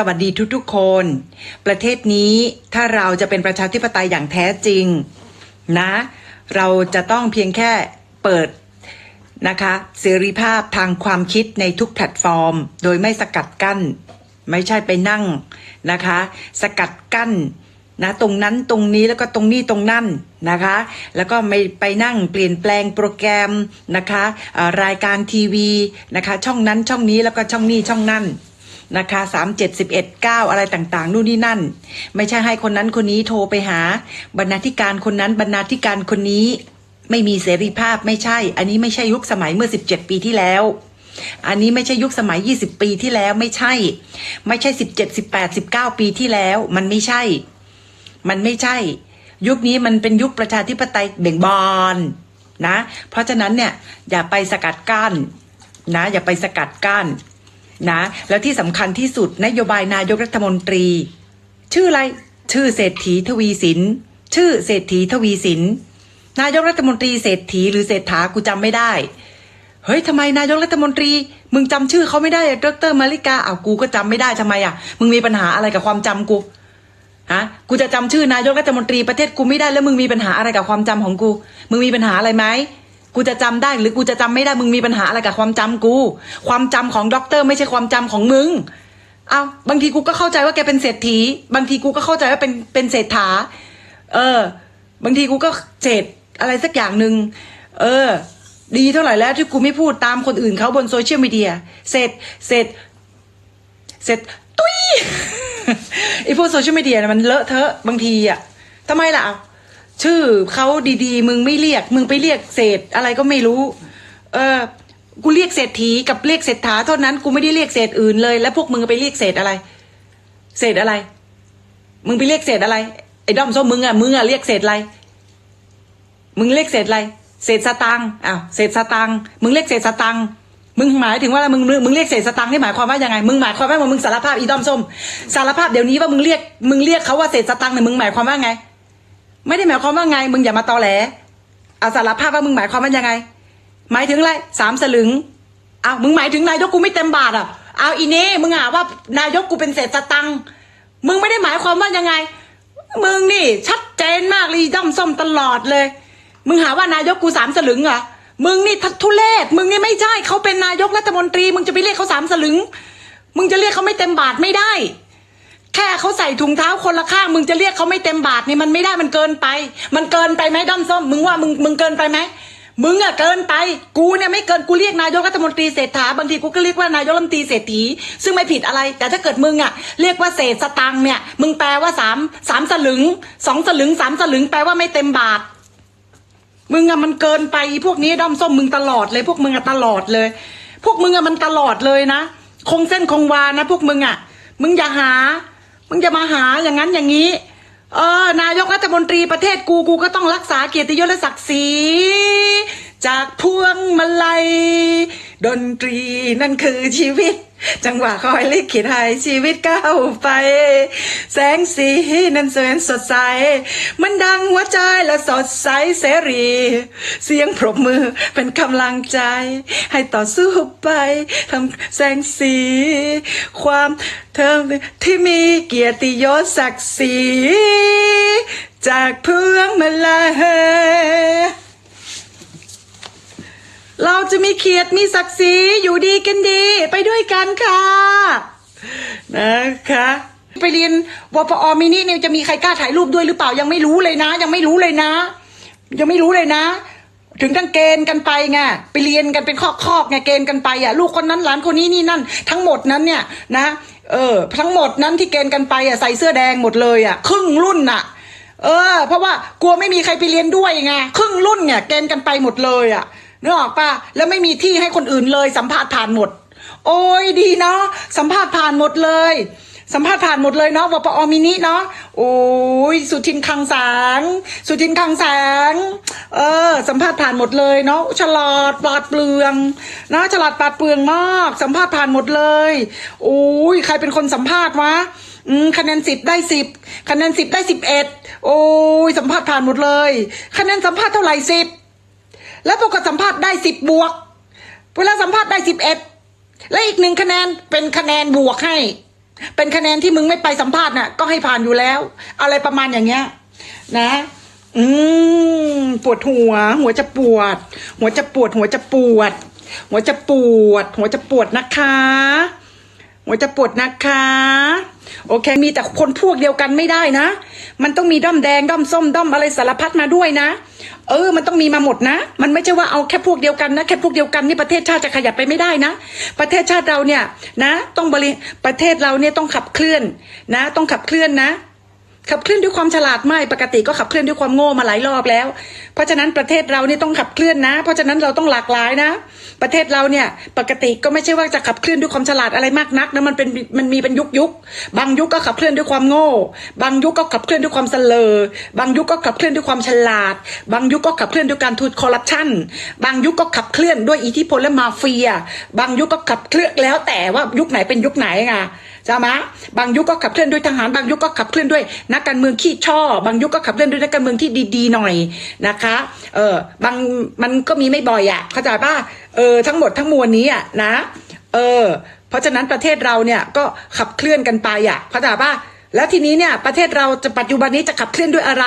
สวัสดีทุกๆคน ประเทศนี้ถ้าเราจะเป็นประชาธิปไตยอย่างแท้จริงนะ เราจะต้องเพียงแค่เปิดนะคะเสรีภาพทางความคิดในทุกแพลตฟอร์ม โดยไม่สกัดกั้น ไม่ใช่ไปนั่งนะคะ สกัดกั้นนะตรงนั้นตรงนี้แล้วก็ตรงนี้ตรงนั่นนะคะ แล้วก็ไม่ไปนั่งเปลี่ยนแปลงโปรแกรมนะคะรายการทีวีนะคะ ช่องนั้นช่องนี้แล้วก็ช่องนี้ช่องนั่น นะคะสามเจ็ดสิบเอ็ดเก้าอะไรต่างๆ นู่นนี่นั่น ไม่ใช่ให้คนนั้นคนนี้โทรไปหา บรรณาธิการคนนั้นบรรณาธิการคนนี้ ไม่มีเสรีภาพไม่ใช่ อันนี้ไม่ใช่ยุคสมัยเมื่อสิบเจ็ดปีที่แล้ว อันนี้ไม่ใช่ยุคสมัยยี่สิบปีที่แล้วไม่ใช่ ไม่ใช่สิบเจ็ดสิบแปดสิบเก้าปีที่แล้ว มันไม่ใช่ มันไม่ใช่ ยุคนี้มันเป็นยุคประชาธิปไตยเบ่งบานนะ เพราะฉะนั้นเนี่ยอย่าไปสกัดกั้นนะอย่าไปสกัดกั้น นะ แล้วที่สำคัญที่สุดนโยบายนายกรัฐมนตรี ชื่ออะไร ชื่อเศรษฐีทวีสิน ชื่อเศรษฐีทวีสิน นายกรัฐมนตรีเศรษฐีหรือเศรษฐากูจำไม่ได้ เฮ้ยทำไมนายกรัฐมนตรี มึงจำชื่อเขาไม่ได้อะดรมาริกาอ้าวกูก็จำไม่ได้ทำไมอะ มึงมีปัญหาอะไรกับความจำกูฮะกูจะจำชื่อนายกรัฐมนตรีประเทศกูไม่ได้แล้วมึงมีปัญหาอะไรกับความจำของกู มึงมีปัญหาอะไรไหม กูจะจำได้หรือกูจะจำไม่ได้มึงมีปัญหาอะไรกับความจำกู ความจำของด็อกเตอร์ไม่ใช่ความจำของมึงเอาบางทีกูก็เข้าใจว่าแกเป็นเศรษฐี บางทีกูก็เข้าใจว่าเป็นเป็นเศรษฐา เออ บางทีกูก็เศษอะไรสักอย่างหนึ่งเออ ดีเท่าไหร่แล้วที่กูไม่พูดตามคนอื่นเขาบนโซเชียลมีเดียเสร็จเสร็จเสร็จตุ้ยไอพวกโซเชียลมีเดียมันเลอะเทอะบางทีอะทำไมล่ะ ชื่อเขาดีๆ มึงไม่เรียก มึงไปเรียกเศษอะไรก็ไม่รู้ เออ กูเรียกเศรษฐีกับเรียกเศรษฐาเท่านั้นกูไม่ได้เรียกเศษอื่นเลย แล้วพวกมึงไปเรียกเศษอะไร เศษอะไร มึงไปเรียกเศษอะไรไอ้ด้อมส้มมึงอะมึงอะเรียกเศษอะไร มึงเรียกเศษอะไร เศษสตังอ้าวเศษสตังมึงเรียกเศษสตังมึงหมายถึงว่ามึงมึงเรียกเศษสตังค์นี่หมายความว่ายังไง มึงหมายความว่ามึงสารภาพอีด้อมส้ม สารภาพเดี๋ยวนี้ว่ามึงเรียกมึงเรียกเขาว่าเศษสตังค์เนี่ยมึงหมายความว่าไง ไม่ได้หมายความว่าไง มึงอย่ามาตอแหลเอาสารภาพว่ามึงหมายความว่ายังไง หมายถึงอะไรสามสลึงเอามึงหมายถึงนายกกูไม่เต็มบาทอะเอาอีเน่มึงอะว่านายกกูเป็นเศษสตังค์มึงไม่ได้หมายความว่ายังไง มึงนี่ ชัดเจนมากเลยด้อมส้มตลอดเลย มึงหาว่านายกกูสามสลึงเหรอมึงนี่ทุเลศมึงนี่ไม่ใช่เขาเป็นนายกรัฐมนตรี มึงจะไปเรียกเขาสามสลึง มึงจะเรียกเขาไม่เต็มบาทไม่ได้ แค่เขาใส่ถุงเท้าคนละข้างมึงจะเรียกเขาไม่เต็มบาทนี่มันไม่ได้มันเกินไป มันเกินไปไหมด้อมส้มมึงว่ามึงมึงเกินไปไหมมึงอะเกินไป กูเนี่ยไม่เกินกูเรียกนายกรัฐมนตรีเศรษฐาบางทีกูก็เรียกว่านายกรัฐมนตรีเศรษฐีซึ่งไม่ผิดอะไร แต่ถ้าเกิดมึงอะเรียกว่าเศษสตังค์เนี่ยมึงแปลว่าสามสามสลึงสองสลึงสามสลึงแปลว่าไม่เต็มบาท มึงอะมันเกินไปพวกนี้ด้อมส้มมึงตลอดเลย พวกมึงอะตลอดเลย พวกมึงอะมันตลอดเลยนะ คงเส้นคงวานะ พวกมึงอะมึงอย่าหา มึงจะมาหาอย่างนั้นอย่างนี้ เออ นายกรัฐมนตรีประเทศกูกูก็ต้องรักษาเกียรติยศและศักดิ์ศรี จากพวงมาลัย ดนตรีนั่นคือชีวิต จังหวะคอยลิขิตให้ชีวิตก้าวไป แสงสีนั้นสวยสดใส มันดังหัวใจและสดใสเสรี เสียงปรบมือเป็นกำลังใจ ให้ต่อสู้ไปทำแสงสี ความเธอที่มีเกียรติยศศักดิ์ศรีจากเพื่องมาลาย เราจะมีเกียรติมีศักดิ์ศรีอยู่ดีกันดี ไปด้วยกันค่ะ นะคะ ไปเรียนวปอมินิเนี่ยจะมีใครกล้าถ่ายรูปด้วยหรือเปล่ายังไม่รู้เลยนะ ยังไม่รู้เลยนะ ยังไม่รู้เลยนะ ถึงทั้งเกณฑ์กันไปไงไปเรียนกันเป็นคอกๆไงเกณฑ์กันไปอะ ลูกคนนั้นหลานคนนี้นี่นั่น ทั้งหมดนั้นเนี่ยนะเออ ทั้งหมดนั้นที่เกณฑ์กันไปอะใส่เสื้อแดงหมดเลยอะ ครึ่งรุ่นอะ เออ เพราะว่ากลัวไม่มีใครไปเรียนด้วยไงครึ่งรุ่นเนี่ยเกณฑ์กันไปหมดเลยอะ นึกออกปะแล้วไม่มีที่ให้คนอื่นเลย สัมภาษณ์ผ่านหมด โอ้ยดีเนาะสัมภาษณ์ผ่านหมดเลย สัมภาษณ์ผ่านหมดเลยเนาะวปอมินิเนาะโอ้ยสุทินคังแสงสุทินคังแสงเออ สัมภาษณ์ผ่านหมดเลยเนาะฉลาดปราดเปลืองนะฉลาดปราดเปลืองมาก สัมภาษณ์ผ่านหมดเลยโอ้ยใครเป็นคนสัมภาษณ์วะคะแนนสิบได้สิบคะแนนสิบได้สิบเอ็ดโอ้ยสัมภาษณ์ผ่านหมดเลย คะแนนสัมภาษณ์เท่าไหร่สิบ แล้วปกติสัมภาษณ์ได้สิบบวก เวลาสัมภาษณ์ได้สิบเอ็ดและอีกหนึ่งคะแนนเป็นคะแนนบวกให้ เป็นคะแนนที่มึงไม่ไปสัมภาษณ์น่ะ ก็ให้ผ่านอยู่แล้ว อะไรประมาณอย่างเงี้ย นะ อืมปวดหัว หัวจะปวด หัวจะปวด หัวจะปวด หัวจะปวด หัวจะปวดนะคะ หัวจะปวดนะคะ โอเคมีแต่คนพวกเดียวกันไม่ได้นะ มันต้องมีด้อมแดงด้อมส้มด้อมอะไรสารพัดมาด้วยนะ เออ มันต้องมีมาหมดนะ มันไม่ใช่ว่าเอาแค่พวกเดียวกันนะแค่พวกเดียวกันนี่ประเทศชาติจะขยับไปไม่ได้นะ ประเทศชาติเราเนี่ยนะ ต้องบริประเทศเราเนี่ยต้องขับเคลื่อนนะ ต้องขับเคลื่อนนะ ขับเคลื่อนด้วยความฉลาดไม่ปกติก็ขับเคลื่อนด้วยความโง่มาหลายรอบแล้ว เพราะฉะนั้นประเทศเรานี่ต้องขับเคลื่อนนะ เพราะฉะนั้นเราต้องหลากหลายนะ ประเทศเราเนี่ยปกติก็ไม่ใช่ว่าจะขับเคลื่อนด้วยความฉลาดอะไรมากนักนะมันเป็นมันมีเป็นยุคยุคบางยุคก็ขับเคลื่อนด้วยความโง่ บางยุคก็ขับเคลื่อนด้วยความเสลอบางยุคก็ขับเคลื่อนด้วยความฉลาด บางยุคก็ขับเคลื่อนด้วยการทุจคอร์รัปชันบางยุคก็ขับเคลื่อนด้วยอิทธิพลและมาเฟีย บางยุคก็ขับเคลื่อนแล้วแต่ว่ายุคไหนเป็นยุคไหนไง ใช่ไหมบางยุคก็ขับเคลื่อนด้วยทหาร บางยุคก็ขับเคลื่อนด้วยนักการเมืองขี้ช่อ บางยุคก็ขับเคลื่อนด้วยนักการเมืองที่ดีๆหน่อยนะคะ เออบางมันก็มีไม่บ่อยอะเข้าใจป่ะเออทั้งหมดทั้งมวลนี้อะนะ เออ เพราะฉะนั้นประเทศเราเนี่ยก็ขับเคลื่อนกันไปอะเข้าใจป่ะแล้วทีนี้เนี่ยประเทศเราจะปัจจุบันนี้จะขับเคลื่อนด้วยอะไร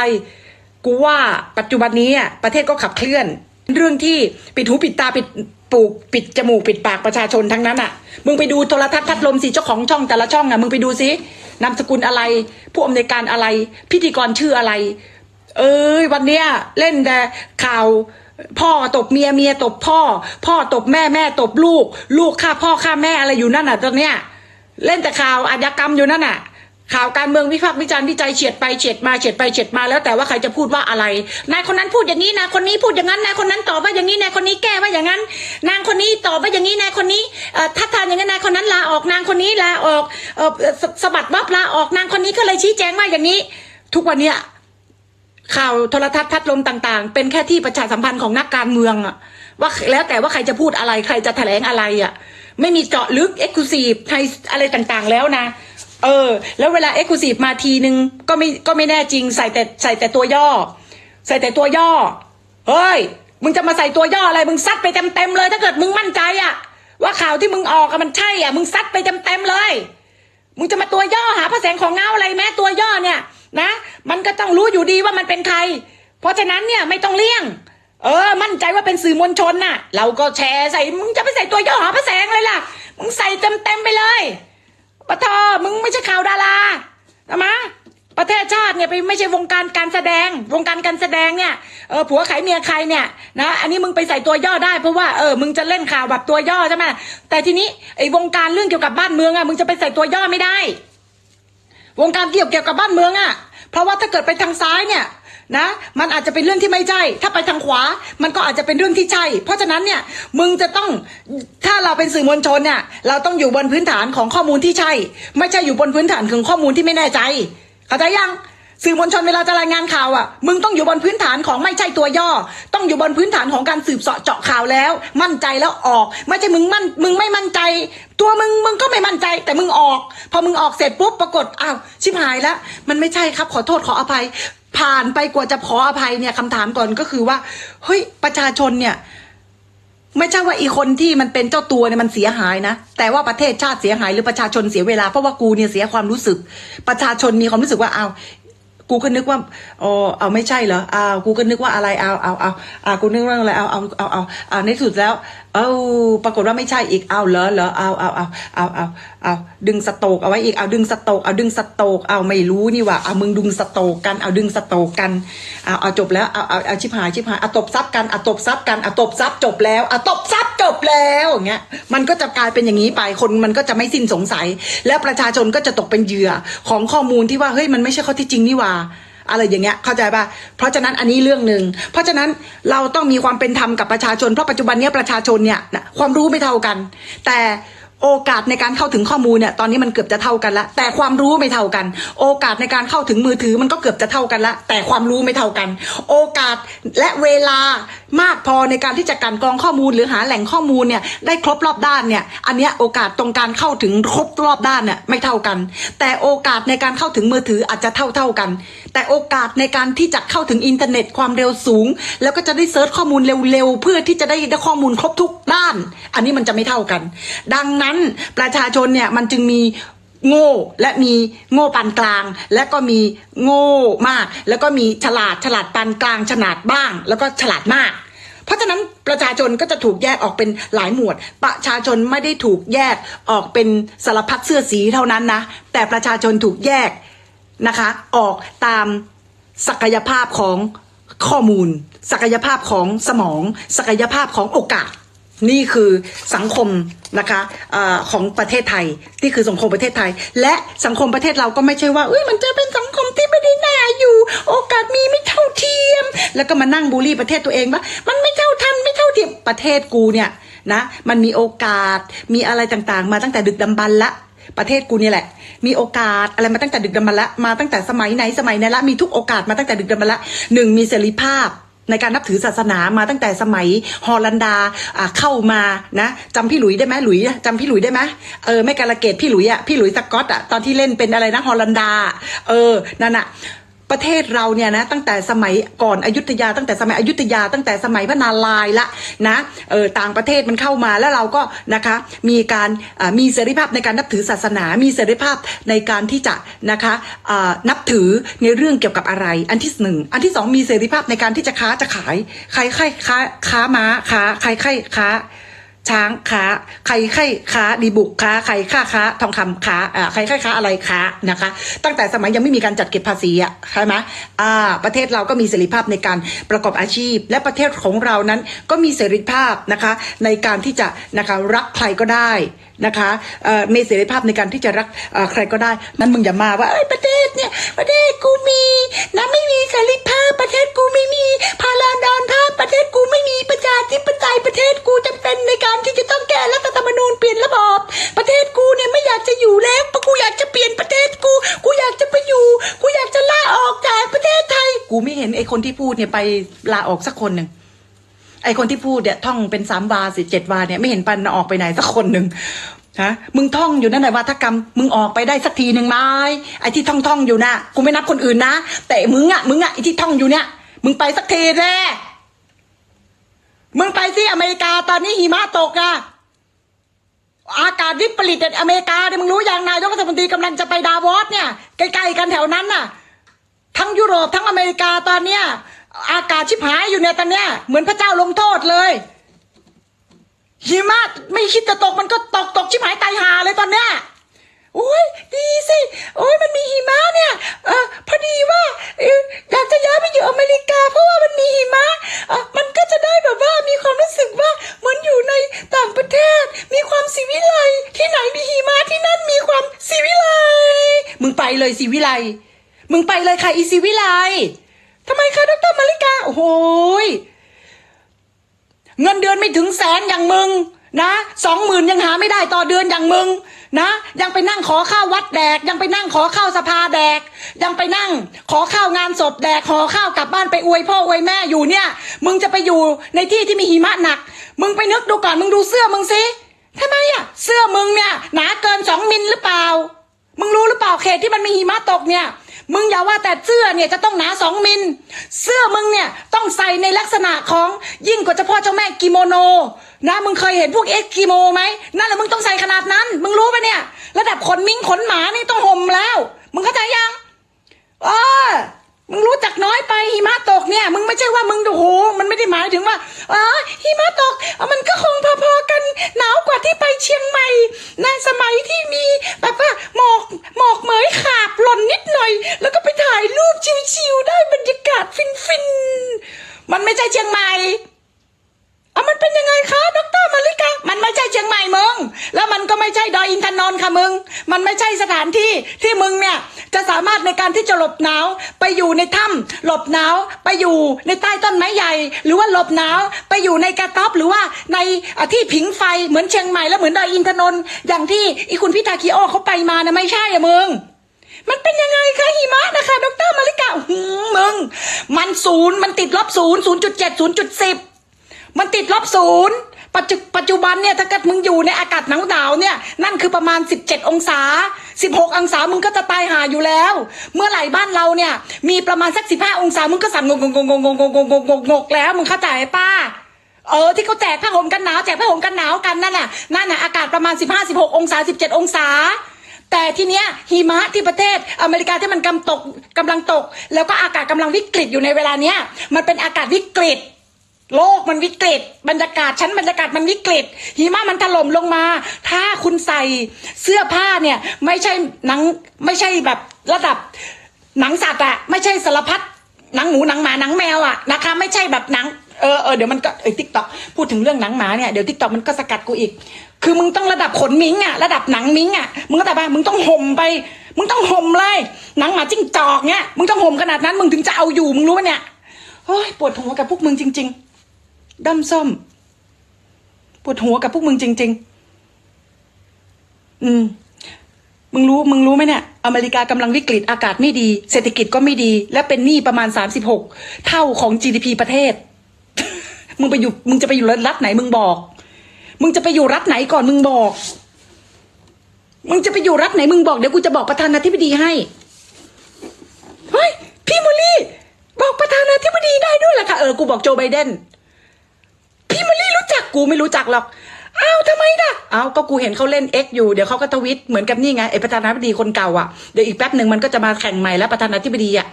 กูว่าปัจจุบันนี้ประเทศก็ขับเคลื่อน เรื่องที่ปิดหูปิดตาปิด ปลูกปิดจมูกปิดปากประชาชนทั้งนั้นอะ มึงไปดูโทรทัศน์พัดลมสิเจ้าของช่องแต่ละช่องอะมึงไปดูสินามสกุลอะไร ผู้อำนวยการอะไร พิธีกรชื่ออะไร เอ้ยวันเนี้ยเล่นแต่ข่าวพ่อตบเมียเมียตบพ่อ พ่อตบแม่แม่ตบลูก ลูกฆ่าพ่อฆ่าแม่อะไรอยู่นั่นน่ะตอนเนี้ย เล่นแต่ข่าวอาญากรรมอยู่นั่นน่ะ ข่าวการเมืองวิพากษ์วิจารณ์วิจัยเฉียดไปเฉียดมาเฉียดไปเฉียดมาแล้วแต่ว่าใครจะพูดว่าอะไร นายคนนั้นพูดอย่างนี้นายคนนี้พูดอย่างนั้นนายคนนั้นตอบว่าอย่างนี้นายคนนี้แก้ว่าอย่างนั้น นางคนนี้ตอบว่าอย่างนี้นายคนนี้เอ่อถ้าทานอย่างนั้นนายคนนั้นลาออกนางคนนี้ลาออกสะบัดวับลาออกนางคนนี้ก็เลยชี้แจงว่าอย่างนี้ ทุกวันเนี้ยข่าวโทรทัศน์พัดลมต่างๆ เป็นแค่ที่ประชาสัมพันธ์ของนักการเมืองอะว่าแล้วแต่ว่าใครจะพูดอะไรใครจะแถลงอะไรอะไม่มีเจาะลึกเอ็กซ์คลูซีฟในอะไรต่างๆ แล้วนะ เออ แล้วเวลาเอ็กซ์คลูซีฟมาทีนึงก็ไม่ก็ไม่แน่จริง ใส่แต่ใส่แต่ตัวย่อ ใส่แต่ตัวย่อ เฮ้ย มึงจะมาใส่ตัวย่ออะไร มึงซัดไปเต็มๆเลย ถ้าเกิดมึงมั่นใจอะว่าข่าวที่มึงออกมันใช่อะมึงซัดไปเต็มๆเลย มึงจะมาตัวย่อหาพระแสงของเงาอะไรแม้ตัวย่อเนี่ย นะ มันก็ต้องรู้อยู่ดีว่ามันเป็นใคร เพราะฉะนั้นเนี่ยไม่ต้องเลี่ยง เออ มั่นใจว่าเป็นสื่อมวลชนน่ะ เราก็แชร์ใส่ มึงจะไปใส่ตัวย่อหาพระแสงเลยล่ะ มึงใส่เต็มเต็มไปเลย ปะทอมึงไม่ใช่ข่าวดาราเอามาประเทศชาติเนี่ยไปไม่ใช่วงการการแสดง วงการการแสดงเนี่ยเออผัวขายเมียใครเนี่ยนะอันนี้มึงไปใส่ตัวย่อได้เพราะว่าเออมึงจะเล่นข่าวแบบตัวย่อใช่ไหมแต่ทีนี้ไอ้วงการเรื่องเกี่ยวกับบ้านเมืองอะมึงจะไปใส่ตัวย่อไม่ได้ วงการเกี่ยวเกี่ยวกับบ้านเมืองอะ่ะเพราะว่าถ้าเกิดไปทางซ้ายเนี่ย นะ มันอาจจะเป็นเรื่องที่ไม่ใช่ ถ้าไปทางขวา มันก็อาจจะเป็นเรื่องที่ใช่ เพราะฉะนั้นเนี่ยมึงจะต้องถ้าเราเป็นสื่อมวลชนเนี่ยเราต้องอยู่บนพื้นฐานของข้อมูลที่ใช่ ไม่ใช่อยู่บนพื้นฐานของข้อมูลที่ไม่แน่ใจเข้าใจยัง สื่อมวลชนเวลาจะรายงานข่าวอะ มึงต้องอยู่บนพื้นฐานของไม่ใช่ตัวย่อ ต้องอยู่บนพื้นฐานของการสืบเสาะเจาะข่าวแล้ว มั่นใจแล้วออก ไม่ใช่มึงมั่นมึงไม่มั่นใจ ตัวมึงมึงก็ไม่มั่นใจ แต่มึงออก พอมึงออกเสร็จปุ๊บปรากฏอ้าวชิบหายแล้ว มันไม่ใช่ครับ ขอโทษขออภัย ผ่านไปกว่าจะขออภัยเนี่ยคำถามก่อนก็คือว่าเฮ้ยประชาชนเนี่ยไม่ใช่ว่าอีคนที่มันเป็นเจ้าตัวเนี่ยมันเสียหายนะ แต่ว่าประเทศชาติเสียหายหรือประชาชนเสียเวลาเพราะว่ากูเนี่ยเสียความรู้สึก ประชาชนมีความรู้สึกว่าเอาว กูก็นึกว่าอ๋อเอาไม่ใช่เหรออ้าวกูก็นึกว่าอะไรเอาเอาเอาอ่ากูนึกว่าอะไรเอาเอาเอาเอาเอาในที่สุดแล้ว เอาปรากฏว่าไม่ใช่อีกเอาเหรอเหรอเอาเอาเอาเอาเอาเอาดึงสโตกเอาไว้อีกเอาดึงสโตกเอาดึงสโตกเอาไม่รู้นี่ว่าเอามึงดึงสโตกกันเอาดึงสโตกกันเอาเอาจบแล้วเอาเอาเอาชิบหายชิบหายเอาตบซับกันเอาตบซับกันเอาตบซับจบแล้วเอาตบซับจบแล้วอย่างเงี้ยมันก็จะกลายเป็นอย่างนี้ไปคนมันก็จะไม่สิ้นสงสัย แล้วประชาชนก็จะตกเป็นเหยื่อของข้อมูลที่ว่าเฮ้ยมันไม่ใช่ข้อที่จริงนี่ว่า อะไรอย่างเงี้ยเข้าใจป่ะเพราะฉะนั้นอันนี้เรื่องหนึ่งเพราะฉะนั้นเราต้องมีความเป็นธรรมกับประชาชนเพราะปัจจุบันเนี้ยประชาชนเนี่ยนะความรู้ไม่เท่ากัน แต่ โอกาสในการเข้าถึงข้อมูลเนี่ยตอนนี้มันเกือบจะเท่ากันละแต่ความรู้ไม่เท่ากัน โอกาสในการเข้าถึงมือถือมันก็เกือบจะเท่ากันละแต่ความรู้ไม่เท่ากัน โอกาสและเวลามากพอในการที่จะกลั่นกรองข้อมูลหรือหาแหล่งข้อมูลเนี่ยได้ครบรอบด้านเนี่ยอันเนี้ยโอกาสตรงการเข้าถึงครบรอบด้านเนี่ยไม่เท่ากัน แต่โอกาสในการเข้าถึงมือถืออาจจะเท่าเท่ากัน แต่โอกาสในการที่จะเข้าถึงอินเทอร์เน็ตความเร็วสูง แล้วก็จะได้เซิร์ชข้อมูลเร็วๆเพื่อที่จะได้ได้ข้อมูลครบทุกด้าน อันนี้มันจะไม่เท่ากัน ดังนั้นประชาชนเนี่ยมันจึงมีโง่และมีโง่ปานกลาง และก็มีโง่มาก แล้วก็มีฉลาดฉลาดปานกลางฉลาดบ้าง แล้วก็ฉลาดมาก เพราะฉะนั้นประชาชนก็จะถูกแยกออกเป็นหลายหมวด ประชาชนไม่ได้ถูกแยกออกเป็นสารพัดเสื้อสีเท่านั้นนะ แต่ประชาชนถูกแยกนะคะ ออกตามศักยภาพของข้อมูล ศักยภาพของสมอง ศักยภาพของโอกาส นี่คือสังคมนะคะออของประเทศไทยนี่คือสังคมประเทศไทย และสังคมประเทศเราก็ไม่ใช่ว่าเอ้ยมันจะเป็นสังคมที่ไม่ได้น่าอยู่ โอกาสมีไม่เท่าเทียม แล้วก็มานั่งบูลลี่ประเทศตัวเองว่ามันไม่เท่าทันไม่เท่าเทียมประเทศกูเนี่ยนะมันมีโอกาสมีอะไรต่างๆ มาตั้งแต่ดึกดำบรรละประเทศกูนี่แหละ มีโอกาสอะไรมาตั้งแต่ดึกดำบรรละมาตั้งแต่สมัยไหนสมัยไหนละมีทุกโอกาสมาตั้งแต่ดึกดำบรรละหนึ่งมีเสรีภาพ ในการนับถือศาสนามาตั้งแต่สมัยฮอลันดาเข้ามานะจำพี่หลุยได้ไหมหลุยจำพี่หลุยได้ไหมเออแม่การะเกดพี่หลุยอะพี่หลุยสกอตอะตอนที่เล่นเป็นอะไรนะฮอลันดา เออนั่นอะ ประเทศเราเนี่ยนะตั้งแต่สมัยก่อนอยุธยา ตั้งแต่สมัยอยุธยา ตั้งแต่สมัยพระนารายณ์ละนะเออต่างประเทศมันเข้ามาแล้วเราก็นะคะมีการมีเสรีภาพในการนับถือศาสนา มีเสรีภาพในการที่จะนะคะนับถือในเรื่องเกี่ยวกับอะไร อันที่หนึ่งอันที่สองมีเสรีภาพในการที่จะค้าจะขายใครใครค้าค้าม้าค้าใครใครค้า ช้างค้าใครไข้ค้าดีบุกค้าใครค่าค้าทองคำค้าอ่าใครไข้ค้าอะไรค้านะคะ ตั้งแต่สมัยยังไม่มีการจัดเก็บภาษีอะใช่ไหมอ่าประเทศเราก็มีเสรีภาพในการประกอบอาชีพ และประเทศของเรานั้นก็มีเสรีภาพนะคะในการที่จะนะคะรักใครก็ได้ นะคะเมีเสรีภาพในการที่จะรักใครก็ได้นั้นมึงอย่ามาว่าประเทศเนี่ยประเทศกูมีนะไม่มีเสรีภาพประเทศกูไม่มีพาราดอนภาพประเทศกูไม่มีประชาธิปไตยประเทศกูจำเป็นในการที่จะต้องแก้รัฐธรรมนูญเปลี่ยนระบอบประเทศกูเนี่ยไม่อยากจะอยู่แล้วเพราะกูอยากจะเปลี่ยนประเทศกูกูอยากจะไปอยู่ กูอยากจะลาออกจากประเทศไทย กูไม่เห็นไอ้คนที่พูดเนี่ยไปลาออกสักคนหนึ่งไอคนที่พูดเนี่ยท่องเป็นสามวาสิเจ็ดวาเนี่ยไม่เห็นปันออกไปไหนสักคนหนึ่ง ฮะมึงท่องอยู่นั่นแหละวาทกรรม มึงออกไปได้สักทีหนึ่งไหมไอ้ที่ท่องท่องอยู่นะกูไม่นับคนอื่นนะแต่มึงอะมึงอะไอ้ที่ท่องอยู่เนี่ยมึงไปสักทีแน่มึงไปสิอเมริกาตอนนี้หิมะตกอะอากาศวิปริตอเมริกาเนี่ยมึงรู้อย่างนายกรัฐมนตรีกำลังจะไปดาวอสเนี่ยใกล้ๆกันแถวนั้นน่ะ ทั้งยุโรปทั้งอเมริกาตอนเนี้ยอากาศชิบหายอยู่เนี่ยตอนเนี้ยเหมือนพระเจ้าลงโทษเลย หิมะไม่คิดจะตกมันก็ตกตกชิบหายตายหาเลยตอนเนี้ยโอ้ยดีสิโอ้ยมันมีหิมะเนี่ยเออพอดีว่าอยากจะย้ายไปอยู่อเมริกา เพราะว่ามันมีหิมะเออมันก็จะได้แบบว่ามีความรู้สึกว่าเหมือนอยู่ในต่างประเทศ มีความสิวิไลที่ไหนมีหิมะที่นั่นมีความสิวิไลมึงไปเลยสิวิไลมึงไปเลยค่ะอีซีวิไลทำไมคะดรมาริกาโอ้โหย เงินเดือนไม่ถึงแสนอย่างมึง นะสองหมื่นยังหาไม่ได้ต่อเดือนอย่างมึง นะ ยังไปนั่งขอข้าววัดแดก ยังไปนั่งขอข้าวสภาแดก ยังไปนั่ง ขอข้าวงานศพแดกขอข้าวกลับบ้านไปอวยพ่ออวยแม่อยู่เนี่ย มึงจะไปอยู่ในที่ที่มีหิมะหนัก มึงไปนึกดูก่อนมึงดูเสื้อมึงสิทำไมอะเสื้อมึงเนี่ยหนาเกินสองมิลหรือเปล่า มึงรู้หรือเปล่าเขตที่มันมีหิมะตกเนี่ย มึงอย่าว่าแต่เสื้อเนี่ยจะต้องหนาสองมิล เสื้อมึงเนี่ยต้องใส่ในลักษณะของยิ่งกว่าเจ้าพ่อเจ้าแม่กิโมโนนะมึงเคยเห็นพวกเอ็กกิโมไหมนั่นแหละมึงต้องใส่ขนาดนั้น มึงรู้ปะเนี่ย ระดับขนมิ้งขนหมานี่ต้องห่มแล้ว มึงเข้าใจยังเออ มึงรู้จักน้อยไปหิมะตกเนี่ย มึงไม่ใช่ว่ามึงโอ้โหมันไม่ได้หมายถึงว่าอ๋อหิมะตกอะมันก็คงพอๆกันหนาวกว่าที่ไปเชียงใหม่ในสมัยที่มีแบบว่าหมอกหมอกเหมยขาบหล่นนิดหน่อย แล้วก็ไปถ่ายรูปชิวๆได้บรรยากาศฟินๆมันไม่ใช่เชียงใหม่ อะมันเป็นยังไงคะดรมาริกา มันไม่ใช่เชียงใหม่มึง แล้วมันก็ไม่ใช่ดอยอินทนนท์ค่ะมึง มันไม่ใช่สถานที่ที่มึงเนี่ยจะสามารถในการที่จะหลบหนาวไปอยู่ในถ้ำหลบหนาวไปอยู่ในใต้ต้นไม้ใหญ่ หรือว่าหลบหนาวไปอยู่ในกระต๊อบหรือว่าในที่ผิงไฟเหมือนเชียงใหม่แล้วเหมือนดอยอินทนนท์อย่างที่อีคุณพิธาคีโอเขาไปมานะไม่ใช่อะมึงมันเป็นยังไงคะหิมะนะคะ ดรมาริกาหืมมึง มันศูนย์มันติดลบศูนย์ศูนย์จุดเจ็ดศูนย์จุดสิบ มันติดลบศูนย์ปัจจุปัจจุบันเนี่ยถ้าเกิดมึงอยู่ในอากาศหนาวหนาวเนี่ยนั่นคือประมาณ 17 องศา 16 องศามึงก็จะตายหาอยู่แล้ว เมื่อไหร่บ้านเราเนี่ย มีประมาณสัก 15 องศามึงก็สั่นงงงงงงงงงงงงงงงแล้วมึงเข้าใจป้าเออที่เขาแจกผ้าห่มกันหนาวแจกผ้าห่มกันหนาวกันนั่นน่ะนั่นน่ะอากาศประมาณ 15 16 องศา 17 องศา แต่ทีเนี้ยหิมะที่ประเทศอเมริกาที่มันกำตกกำลังตก แล้วก็อากาศกำลังวิกฤตอยู่ในเวลาเนี้ยมันเป็นอากาศวิกฤต โลกมันวิกฤต บรรยากาศชั้นบรรยากาศมันวิกฤต หิมะมันถล่มลงมา ถ้าคุณใส่เสื้อผ้าเนี่ย ไม่ใช่หนังไม่ใช่แบบระดับหนังสัตว์อะไม่ใช่สารพัดหนังหมูหนังหมาหนังแมวอะนะคะ ไม่ใช่แบบหนังเออเออเดี๋ยวมันก็เอ้ยทิกตอกพูดถึงเรื่องหนังหมาเนี่ยเดี๋ยวทิกตอกมันก็สกัดกูอีก คือมึงต้องระดับขนมิงอะระดับหนังมิงอะมึงก็แต่ว่ามึงต้องห่มไป มึงต้องห่มเลยหนังหมาจิ้งจอกเนี่ยมึงต้องห่มขนาดนั้นมึงถึงจะเอาอยู่มึงรู้ปะเนี่ยโอ้ยปวดหัวกับพวกมึงจริง ๆ ด้อมส้มปวดหัวกับพวกมึงจริง ๆ อืม มึงรู้ มึงรู้ไหมเนี่ย อเมริกากำลังวิกฤตอากาศไม่ดี เศรษฐกิจก็ไม่ดี และเป็นหนี้ประมาณสามสิบหกเท่าของ GDP ประเทศ มึงไปอยู่ มึงจะไปอยู่รัฐไหน มึงบอก มึงจะไปอยู่รัฐไหนก่อนมึงบอก มึงจะไปอยู่รัฐไหนมึงบอก เดี๋ยวกูจะบอกประธานาธิบดีให้ เฮ้ย พี่โมลี่ บอกประธานาธิบดีได้ด้วยเหรอคะเออ กูบอกโจไบเดน พี่มารีรู้จักกูไม่รู้จักหรอกอ้าวทำไมล่ะอ้าวก็กูเห็นเขาเล่น X อยู่เดี๋ยวเขาก็ทวิตเหมือนกับนี่ไงไอประธานาธิบดีคนเก่าอะเดี๋ยวอีกแป๊บหนึ่งมันก็จะมาแข่งใหม่แล้วประธานาธิบดีอะ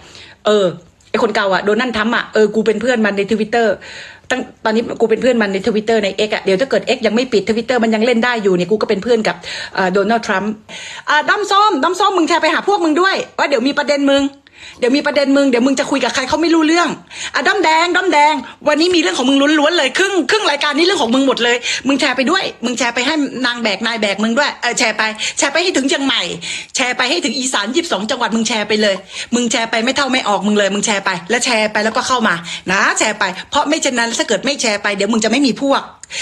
เออไอคนเก่าอะโดนัลด์ทรัมอะเออกูเป็นเพื่อนมันในทวิตเตอร์ตั้งตอนนี้กูเป็นเพื่อนมันในทวิตเตอร์ใน X อะเดี๋ยวถ้าเกิด X ยังไม่ปิดทวิตเตอร์มันยังเล่นได้อยู่เนี่ยกูก็เป็นเพื่อนกับโดนัลด์ทรัมป์อ่าด้อมส้มด้อมส้มมึงแชร์ไปหาพวกมึงด้วยว่าเดี๋ยวมีประเด็นมึง เดี๋ยวมีประเด็นมึงเดี๋ยวมึงจะคุยกับใครเขาไม่รู้เรื่องอะด้อมแดงด้อมแดง วันนี้มีเรื่องของมึงล้วนๆเลยครึ่งครึ่งรายการนี้เรื่องของมึงหมดเลย มึงแชร์ไปด้วย มึงแชร์ไปให้นางแบกนายแบกมึงด้วยเออแชร์ไป แชร์ไปให้ถึงเชียงใหม่ แชร์ไปให้ถึงอีสานยี่สิบสองจังหวัดมึงแชร์ไปเลย มึงแชร์ไปไม่เท่าไม่ออกมึงเลย มึงแชร์ไป แล้วแชร์ไปแล้วก็เข้ามา นะ แชร์ไปเพราะไม่เช่นนั้นถ้าเกิดไม่แชร์ไปเดี๋ยวมึงจะไม่มีพวก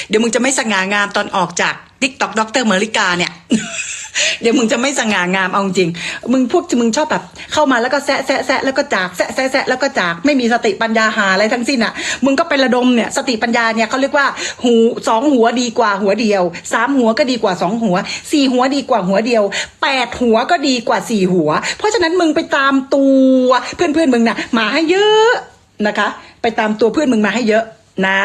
เดี๋ยวมึงจะไม่สง่างามตอนออกจากทิกตอกด็อกเตอร์เมริกาเนี่ย เดี๋ยวมึงจะไม่สง่างามเอาจริง มึงพวกมึงชอบแบบ เข้ามาแล้วก็แซะแซะแซะแล้วก็จากแซะแซะแซะแล้วก็จากไม่มีสติปัญญาหาอะไรทั้งสิ้นอะ มึงก็ไประดมเนี่ยสติปัญญาเนี่ยเขาเรียกว่า หูสองหัวดีกว่าหัวเดียวสามหัวก็ดีกว่าสองหัวสี่หัวดีกว่าหัวเดียวแปดหัวก็ดีกว่าสี่หัว เพราะฉะนั้นมึงไปตามตัวเพื่อนเพื่อนมึงน่ะมาให้เยอะนะคะ ไปตามตัวเพื่อนมึงมาให้เยอะนะ